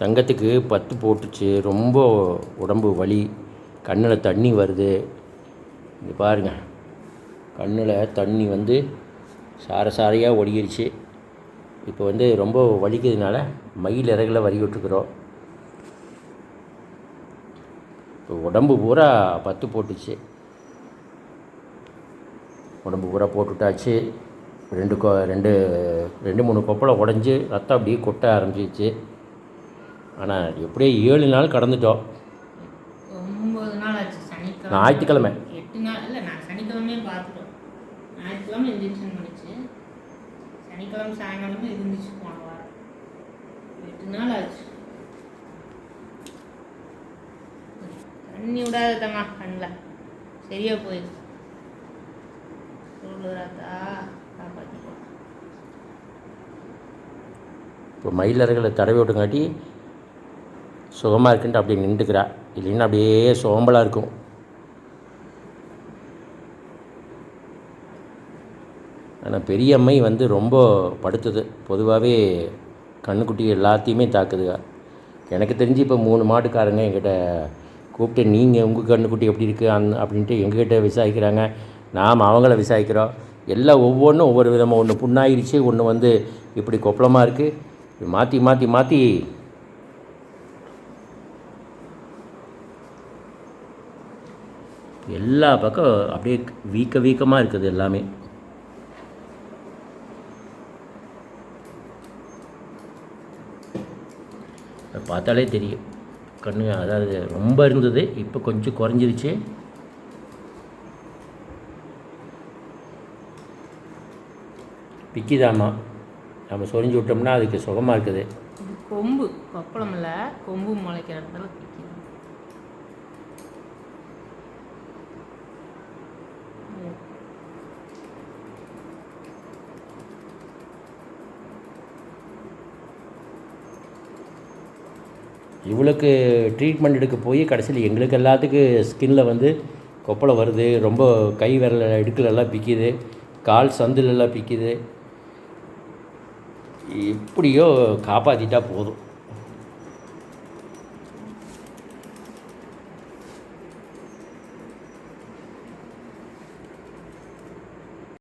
தங்கத்துக்கு பத்து போட்டுச்சு. ரொம்ப உடம்பு வலி. கண்ணில் தண்ணி வருது. இங்கே பாருங்க. கண்ணில் தண்ணி வந்து சார சாரையாக ஒடிகிருச்சு இப்போ வந்து ரொம்ப வலிக்கிறதுனால மயில் இறகுல வரி விட்டுருக்குறோம். இப்போ உடம்பு பூரா பத்து போட்டுச்சு. உடம்பு பூரா போட்டுட்டாச்சு. ரெண்டு கொ ரெண்டு ரெண்டு மூணு கொப்பளை உடஞ்சி ரத்தம் அப்படியே கொட்ட ஆரம்பிச்சிச்சு ஆனால் எப்படியோ ஏழு நாள் கடந்துட்டோம். ஒன்பது நாள் ஆச்சு சனிக்கிழமை. ஞாயிற்றுக்கிழமை. எட்டு நாள் இல்லை நான் சனிக்கிழமையே பார்த்துட்டோம். ஞாயிற்றுக்கிழமை இன்ஜெக்ஷன் பண்ணிச்சு சனிக்கிழமை சாயங்காலமே இருந்துச்சு போன வாரம். எட்டு நாள் ஆச்சு. தண்ணி விடாத தம்மா கண்ணில். சரியா போயிடுது சொல்லுறாத்தா காப்பாற்றிக்கோ இப்போ மயில் இறகுல தடவி விட்டுங்காட்டி சுகமாக இருக்குன்ட்டு அப்படியே நின்றுக்கிறா. இல்லைன்னா அப்படியே சோம்பலாக இருக்கும். ஆனால் பெரிய அம்மை வந்து ரொம்ப படுத்துது. பொதுவாகவே கண்ணுக்குட்டி எல்லாத்தையுமே தாக்குதுங்க எனக்கு தெரிஞ்சு இப்போ மூணு மாட்டுக்காரங்க எங்கிட்ட கூப்பிட்டு நீங்கள் உங்கள் கண்ணுக்குட்டி எப்படி இருக்குது அந் அப்படின்ட்டு எங்ககிட்ட விசாரிக்கிறாங்க. நாம் அவங்கள விசாரிக்கிறோம். எல்லாம் ஒவ்வொன்றும் ஒவ்வொரு விதமாக ஒன்று புண்ணாயிருச்சு ஒன்று வந்து இப்படி கொப்பளமாக இருக்குது மாற்றி மாற்றி மாற்றி எல்லா பக்கம் அப்படியே வீக்க வீக்கமாக இருக்குது எல்லாமே. அதை பார்த்தாலே தெரியும். கண்ணு அதாவது ரொம்ப இருந்தது இப்போ கொஞ்சம் குறைஞ்சிருச்சு. பிக்கிதாம்மா நம்ம சொரிஞ்சு விட்டோம்னா அதுக்கு சுகமாக இருக்குது. கொம்பு கொப்பளம் இல்லை கொம்பு முளைக்கிற இடத்துல இவளுக்கு ட்ரீட்மெண்ட் எடுக்க போய் கடைசியில் எங்களுக்கு எல்லாத்துக்கும் ஸ்கின்ல வந்து கொப்பளை வருது ரொம்ப கை விரல இடுக்கலெல்லாம் பிக்குது கால் சந்துலெல்லாம் பிக்குது. எப்படியோ காப்பாற்றிட்டா போதும்.